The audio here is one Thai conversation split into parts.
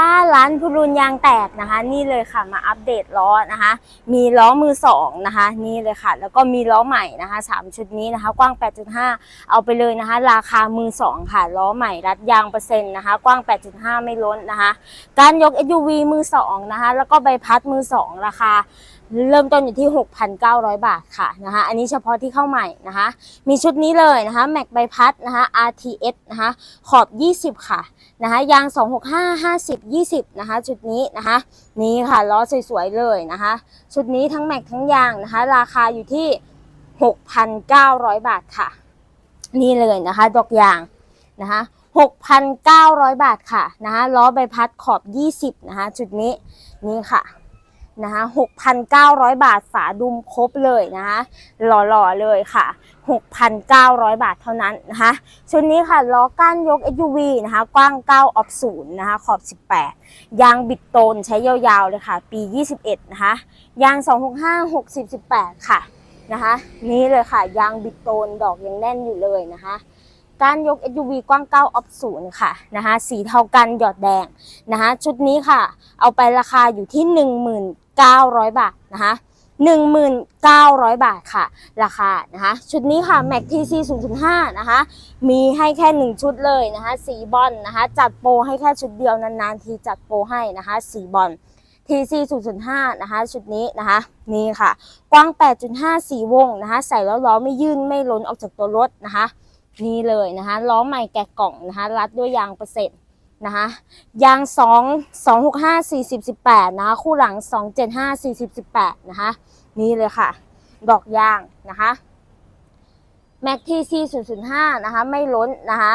ค่าร้านพูรุนยางแตกนะคะ นี่เลยค่ะมาอัปเดตล้อนะคะ มีล้อมือสองนะคะ นี่เลยค่ะ แล้วก็มีล้อใหม่นะคะสามชุดนี้นะคะ กว้าง 8.5 เอาไปเลยนะคะ ราคามือสองค่ะล้อใหม่รัดยางเปอร์เซ็นต์นะคะ กว้าง 8.5 ไม่ล้นนะคะ การยก SUV มือสองนะคะ แล้วก็ใบพัดมือสองราคาเริ่มต้นอยู่ที่ 6,900 บาทค่ะนะคะ อันนี้เฉพาะที่เข้าใหม่นะคะ มีชุดนี้เลยนะคะ แม็กใบพัดนะคะ RTS นะคะ ขอบ 20 ค่ะนะคะ ยาง 265 50 20 นะคะ ชุดนี้นะคะ นี่ค่ะ ล้อสวยๆ เลยนะคะ ชุดนี้ทั้งแม็กทั้งยางนะคะ ราคาอยู่ที่ 6,900 บาทค่ะ นี่เลยนะคะ ดอกยางนะคะ6,900 บาทค่ะนะคะ ล้อใบพัดขอบ 20 นะคะ ชุดนี้ นี่ค่ะ นะคะ6,900 บาทฝาดุมครบเลยนะคะหล่อๆเลยค่ะ 6,900 บาทเท่านั้นนะคะชุดนี้ค่ะล้อก้านยก SUV นะคะกว้าง 9 ออฟศูนย์นะคะขอบ 18 ยางบิดโตนใช้ยาวๆเลยค่ะ ปี 21 นะคะยาง 265 60 18 ค่ะนะคะนี่เลยค่ะ ยางบิดโตนดอกยังแน่นอยู่เลยนะคะ การยก SUV กว้าง9ออฟศูนย์ค่ะนะคะสีเทากันหยอดแดงนะคะชุดนี้ค่ะ เอาไปราคาอยู่ที่1900 บาทนะคะ1900 บาทค่ะ ราคานะคะชุดนี้ค่ะ Mac TC 0.5นะคะมีให้แค่ 1 ชุดเลยนะคะสีบอลนะคะจัดโปรให้แค่ชุดเดียวนานๆ ทีจัดโปรให้นะคะสีบอล TC 0.5นะคะชุดนี้นะคะนี่ค่ะ กว้าง 8.5 สีวงนะคะใส่แล้วล้อไม่ยื่นไม่ล้นออกจากตัวรถนะคะ นี่เลยนะคะล้อใหม่แกะกล่องนะคะรัดด้วยยางเปอร์เซ็นต์นะคะยาง2 265 40 18นะคะคู่หลัง275 40 18นะคะนี่เลยค่ะ ดอกยางนะคะ Mac TC 005 นะคะ ไม่ล้นนะคะ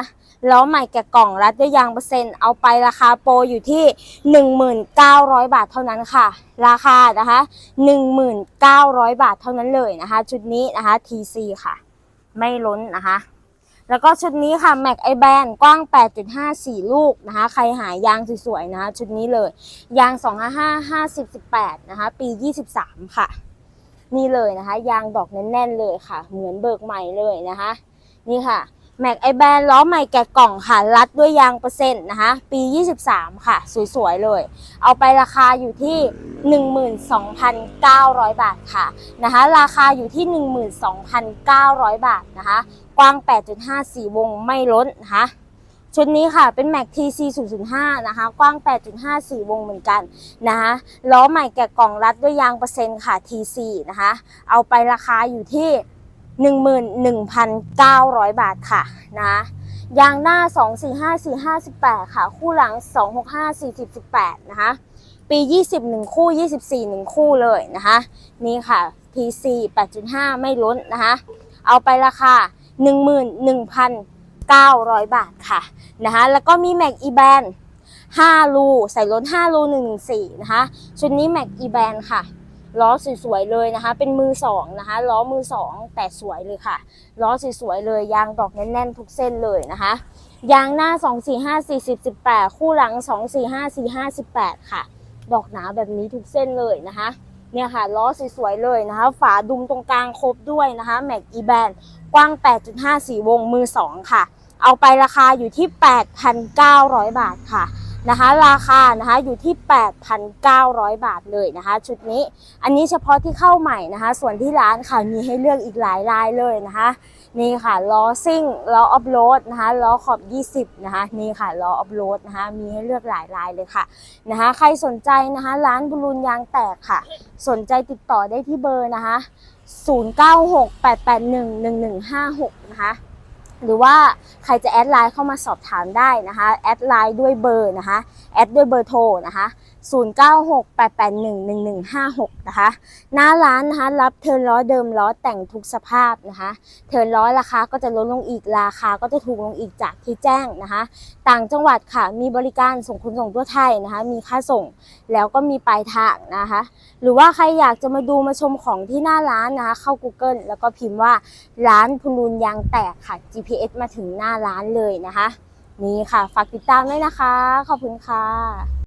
ล้อใหม่แกะกล่องรัดด้วยยางเปอร์เซ็นต์ เอาไปราคาโปรอยู่ที่ 1900 บาทเท่านั้นค่ะ ราคานะคะ 1900 บาทเท่านั้นเลยนะคะ ชุดนี้นะคะ TC ค่ะ ไม่ล้นนะคะ แล้วก็ชุดนี้ค่ะ Mac i b a n กว้าง 8.54 ลูกนะคะ ใครหายางสวยๆนะคะชุดนี้เลย ยาง 255 50 18 นะคะ ปี 23 ค่ะ นี่เลยนะคะ ยางดอกแน่นๆเลยค่ะ เหมือนเบิกใหม่เลยนะคะ นี่ค่ะ Mac i b a n ล้อใหม่แกะกล่องค่ะ รัดด้วยยางเปอร์เซ็นต์นะคะ ปี 23 ค่ะ สวยๆเลย เอาไปราคาอยู่ที่ 12,900 บาทค่ะนะคะ ราคาอยู่ที่ 12,900 บาทนะคะ กว้าง 8.54 วงไม่ล้นนะคะชุดนี้ค่ะเป็น Mac TC 005นะคะ กว้าง 8.54 วงเหมือนกันนะคะล้อใหม่แกะกล่องรัดด้วยยางเปอร์เซ็นต์ค่ะ TC นะคะ เอาไปราคาอยู่ที่ 11,900 บาทค่ะนะยางหน้า 245 458 ค่ะ คู่หลัง 265418 นะคะปี 20 1 คู่ 24 1 คู่เลยนะคะนี่ค่ะ TC 8.5 ไม่ล้นนะคะเอาไปราคา 11,900 บาทค่ะนะคะแล้วก็มี Mac e-band 5รูใส่ล้น 5 รู114 นะคะชุดนี้ Mac e-band ค่ะ ล้อสวยๆเลยนะคะ เป็นมือสองนะคะล้อมือสองแต่สวยเลยค่ะล้อสวยๆเลยยางดอกแน่นๆทุกเส้นเลยนะคะยางหน้า 245 40 18 คู่หลัง 245 45 18 ค่ะ ดอกหนาแบบนี้ทุกเส้นเลยนะคะเนี่ยค่ะล้อสวยๆเลยนะคะ ฝาดุมตรงกลางครบด้วยนะคะ Mac e b a n กว้าง 8.5สีวงมือ 2 ค่ะ เอาไปราคาอยู่ที่ 8,900 บาทค่ะ นะคะ ราคานะคะอยู่ที่ 8,900 บาทเลยนะคะ ชุดนี้อันนี้เฉพาะที่เข้าใหม่นะคะ ส่วนที่ร้านค่ะมีให้เลือกอีกหลายลายเลยนะคะนี่ค่ะล้อซิ่งล้อออฟโรดนะคะล้อขอบ 20 นะคะนี่ค่ะล้อออฟโรดนะคะมีให้เลือกหลายลายเลยค่ะนะคะ ใครสนใจนะคะร้านบุรุนยางแตกค่ะ สนใจติดต่อได้ที่เบอร์นะคะ 0968811156 นะคะ หรือว่าใครจะแอดไลน์เข้ามาสอบถามได้นะคะแอดไลน์ด้วยเบอร์นะคะแอดด้วยเบอร์โทรนะคะ0968811156 นะคะ หน้าร้านนะคะ รับเทิร์นล้อเดิมล้อแต่งทุกสภาพนะคะ เทิร์นล้อราคาก็จะลดลงอีกราคาก็จะถูกลงอีกจากที่แจ้งนะคะ ต่างจังหวัดค่ะ มีบริการส่งขนส่งทั่วไทยนะคะ มีค่าส่งแล้วก็มีปลายทางนะคะ หรือว่าใครอยากจะมาดูมาชมของที่หน้าร้านนะคะ เข้า Google แล้วก็พิมพ์ว่าร้านพลูนยางแตกค่ะ GP GPS มาถึงหน้าร้านเลยนะคะ นี่ค่ะ ฝากติดตามด้วยนะคะ ขอบคุณค่ะ